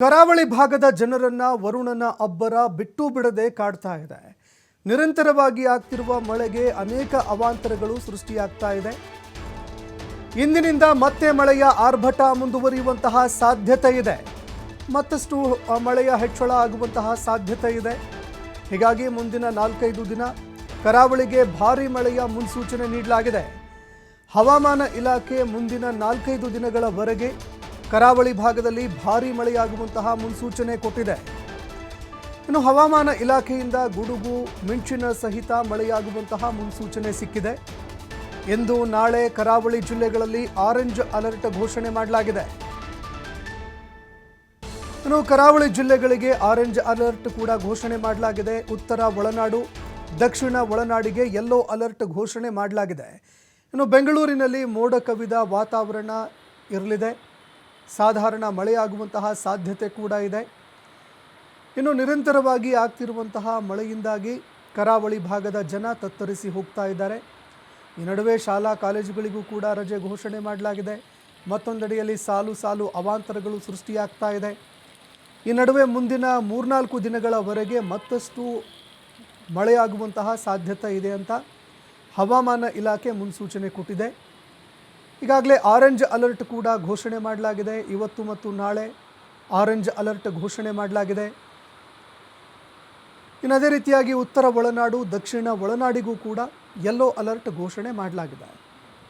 ಕರಾವಳಿ ಭಾಗದ ಜನರನ್ನ, ವರುಣನ ಅಬ್ಬರ ಬಿಟ್ಟು ಬಿಡದೆ ಕಾಡ್ತಾ ಇದೆ. ನಿರಂತರವಾಗಿ ಆಗ್ತಿರುವ ಮಳೆಗೆ ಅನೇಕ ಅವಾಂತರಗಳು ಸೃಷ್ಟಿಯಾಗ್ತಾ ಇದೆ. ಇಂದಿನಿಂದ ಮತ್ತೆ ಮಳೆಯ ಆರ್ಭಟ ಮುಂದುವರಿಯುವಂತಹ ಸಾಧ್ಯತೆ ಇದೆ. ಮತ್ತಷ್ಟು ಮಳೆಯ ಹೆಚ್ಚಳ ಆಗುವಂತಹ ಸಾಧ್ಯತೆ ಇದೆ. ಹೀಗಾಗಿ ಮುಂದಿನ ನಾಲ್ಕೈದು ದಿನ ಕರಾವಳಿಗೆ ಭಾರಿ ಮಳೆಯ ಮುನ್ಸೂಚನೆ ನೀಡಲಾಗಿದೆ. ಹವಾಮಾನ ಇಲಾಖೆ ಮುಂದಿನ ನಾಲ್ಕೈದು ದಿನಗಳವರೆಗೆ ಕರಾವಳಿ ಭಾಗದಲ್ಲಿ ಭಾರೀ ಮಳೆಯಾಗುವಂತಹ ಮುನ್ಸೂಚನೆ ಕೊಟ್ಟಿದೆ. ಇನ್ನು ಹವಾಮಾನ ಇಲಾಖೆಯಿಂದ ಗುಡುಗು, ಮಿಂಚಿನ ಸಹಿತ ಮಳೆಯಾಗುವಂತಹ ಮುನ್ಸೂಚನೆ ಸಿಕ್ಕಿದೆ. ಎಂದು ನಾಳೆ ಕರಾವಳಿ ಜಿಲ್ಲೆಗಳಲ್ಲಿ ಆರೆಂಜ್ ಅಲರ್ಟ್ ಘೋಷಣೆ ಮಾಡಲಾಗಿದೆ. ಇನ್ನು ಕರಾವಳಿ ಜಿಲ್ಲೆಗಳಿಗೆ ಆರೆಂಜ್ ಅಲರ್ಟ್ ಕೂಡ ಘೋಷಣೆ ಮಾಡಲಾಗಿದೆ. ಉತ್ತರ ಒಳನಾಡು, ದಕ್ಷಿಣ ಒಳನಾಡಿಗೆ ಯೆಲ್ಲೋ ಅಲರ್ಟ್ ಘೋಷಣೆ ಮಾಡಲಾಗಿದೆ. ಇನ್ನು ಬೆಂಗಳೂರಿನಲ್ಲಿ ಮೋಡ ಕವಿದ ವಾತಾವರಣ ಇರಲಿದೆ. ಸಾಧಾರಣ ಮಳೆಯಾಗುವಂತಹ ಸಾಧ್ಯತೆ ಕೂಡ ಇದೆ. ಇನ್ನು ನಿರಂತರವಾಗಿ ಆಗ್ತಿರುವಂತಹ ಮಳೆಯಿಂದಾಗಿ ಕರಾವಳಿ ಭಾಗದ ಜನ ತತ್ತರಿಸಿ ಹೋಗ್ತಾ ಇದ್ದಾರೆ. ಈ ನಡುವೆ ಶಾಲಾ ಕಾಲೇಜುಗಳಿಗೂ ಕೂಡ ರಜೆ ಘೋಷಣೆ ಮಾಡಲಾಗಿದೆ. ಮತ್ತೊಂದೆಡೆಯಲ್ಲಿ ಸಾಲು ಸಾಲು ಅವಾಂತರಗಳು ಸೃಷ್ಟಿಯಾಗ್ತಾ ಇದೆ. ಈ ನಡುವೆ ಮುಂದಿನ ಮೂರ್ನಾಲ್ಕು ದಿನಗಳವರೆಗೆ ಮತ್ತಷ್ಟು ಮಳೆಯಾಗುವಂತಹ ಸಾಧ್ಯತೆ ಇದೆ ಅಂತ ಹವಾಮಾನ ಇಲಾಖೆ ಮುನ್ಸೂಚನೆ ಕೊಟ್ಟಿದೆ. ಈಗಾಗಲೇ ಆರೆಂಜ್ ಅಲರ್ಟ್ ಕೂಡ ಘೋಷಣೆ ಮಾಡಲಾಗಿದೆ. ಇವತ್ತು ಮತ್ತು ನಾಳೆ ಆರೆಂಜ್ ಅಲರ್ಟ್ ಘೋಷಣೆ ಮಾಡಲಾಗಿದೆ. ಇನ್ನು ಅದೇ ರೀತಿಯಾಗಿ ಉತ್ತರ ಒಳನಾಡು, ದಕ್ಷಿಣ ಒಳನಾಡಿಗೂ ಕೂಡ ಯೆಲ್ಲೋ ಅಲರ್ಟ್ ಘೋಷಣೆ ಮಾಡಲಾಗಿದೆ.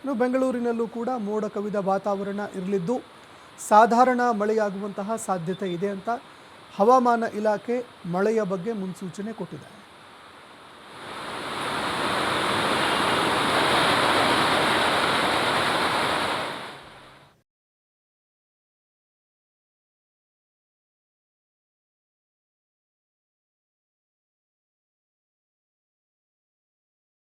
ಇನ್ನು ಬೆಂಗಳೂರಿನಲ್ಲೂ ಕೂಡ ಮೋಡ ಕವಿದ ವಾತಾವರಣ ಇರಲಿದ್ದು, ಸಾಧಾರಣ ಮಳೆಯಾಗುವಂತಹ ಸಾಧ್ಯತೆ ಇದೆ ಅಂತ ಹವಾಮಾನ ಇಲಾಖೆ ಮಳೆಯ ಬಗ್ಗೆ ಮುನ್ಸೂಚನೆ ಕೊಟ್ಟಿದೆ.